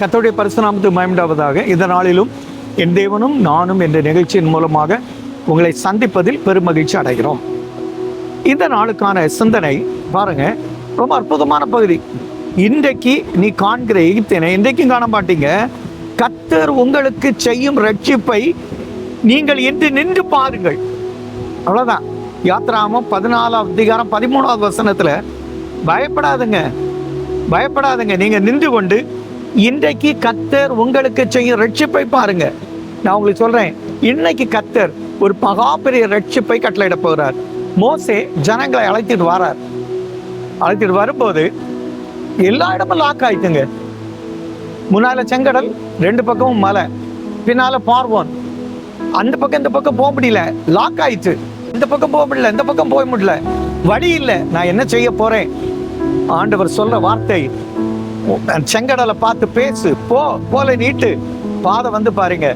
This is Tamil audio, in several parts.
கத்தோடைய பரிசுநாமத்து மயம்டாவதாக இந்த நாளிலும் என் தேவனும் நானும் என்ற நிகழ்ச்சியின் மூலமாக உங்களை சந்திப்பதில் பெரும் மகிழ்ச்சி அடைகிறோம். இந்த நாளுக்கான சிந்தனை பாருங்க ரொம்ப அற்புதமான பகுதி. இன்றைக்கு நீ காண்கிற எகிப்தினை இன்றைக்கும் காண மாட்டீங்க. கத்தர் உங்களுக்கு செய்யும் ரட்சிப்பை நீங்கள் இன்று நின்று பாருங்கள். அவ்வளோதான் யாத்ராமம் பதினாலாம் அதிகாரம் பதிமூணாவது வசனத்தில் பயப்படாதுங்க. பயப்படாதுங்க. நீங்கள் நின்று கொண்டு இன்றைக்கு கத்தர் உங்களுக்கு செய்யும் ரட்சிப்பை பாருங்க. நான் உங்களுக்கு சொல்றேன் இன்னைக்கு கத்தர் ஒரு மகாபெரிய ரட்சிப்பை கட்டளையிட போகிறார். மோசே ஜனங்களை அழைத்துட்டு வரார். அழைத்துட்டு வரும்போது எல்லா இடமும் லாக் ஆயிட்டுங்க. முன்னால செங்கடல் ரெண்டு பக்கமும் மலை பின்னால பார்வோன். அந்த பக்கம் இந்த பக்கம் போக முடியல லாக் ஆயிடுச்சு இந்த பக்கம் போக முடியல இந்த பக்கம் போக முடியல. வழி இல்லை. நான் என்ன செய்ய போறேன்? ஆண்டவர் சொல்ற வார்த்தை செங்கடலை பார்த்து பேசு. போ போல நீட்டு. பாதை வந்து பாருங்க.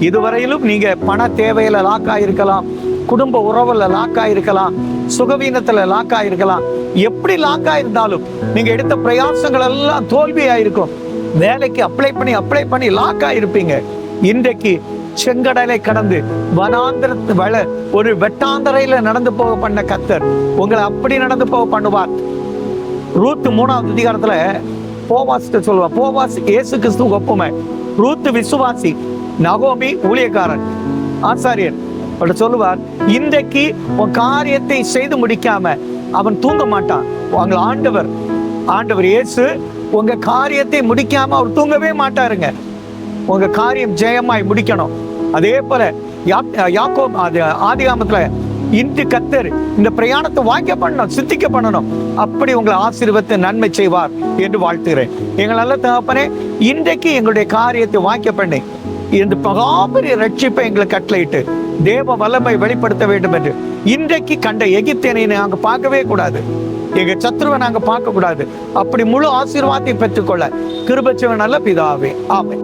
இதுவரையிலும் நீங்க பண தேவையில லாக் ஆயிருக்கலாம். குடும்ப உறவுல லாக் ஆயிருக்கலாம். சுகவீனத்துல லாக் ஆயிருக்கலாம். எப்படி லாக் ஆயிருந்தாலும் நீங்க எடுத்த பிரயாசங்கள் எல்லாம் தோல்வி ஆயிருக்கும். வேலைக்கு அப்ளை பண்ணி அப்ளை பண்ணி லாக் ஆயிருப்பீங்க. இன்றைக்கு செங்கடலை கடந்து வனாந்திரத்து வள ஒரு வெட்டாந்தரையில நடந்து போக பண்ண கத்தர் உங்களை அப்படி நடந்து போக பண்ணுவார். ரூத்து மூணாவது அதிகாரத்துல போவாசிட்ட சொல்லுவா போவாஸ் இயேசு கிறிஸ்து ஒப்புமை. ரூத் விசுவாசி நகோமி ஊழியக்காரன் ஆசாரியன். அவர்கிட்ட சொல்லுவார் இன்றைக்கு உன் காரியத்தை செய்து முடிக்காம அவன் தூங்க மாட்டான். உங்களை ஆண்டவர் ஆண்டவர் இயேசு உங்க காரியத்தை முடிக்காம அவர் தூங்கவே மாட்டாருங்க. உங்க காரியம் ஜெயமாய் முடிக்கணும். அதே போல யா- யாக்கோப் அது ஆதிகாமத்துல இன்று கத்தர் இந்த பிரயாணத்தை வாக்கிய பண்ணணும் சித்திக்க பண்ணணும். அப்படி உங்களை ஆசீர்வத்தை நன்மை செய்வார் என்று வாழ்த்துகிறேன். எங்கள் நல்ல தகப்பனே இன்றைக்கு எங்களுடைய காரியத்தை வாக்கிய பண்ணி இந்த பகாபரிய ரட்சிப்பை எங்களுக்கு கட்டளையிட்டு தேவ வல்லமை வெளிப்படுத்த வேண்டும் என்று. இன்றைக்கு கண்ட எகிப்தியனை நாங்க பார்க்கவே கூடாது. எங்க சத்ருவை நாங்க பார்க்க கூடாது அப்படி முழு ஆசீர்வாதத்தை பெற்றுக்கொள்ள கிருபச்சவன் நல்ல பிதாவே. ஆமை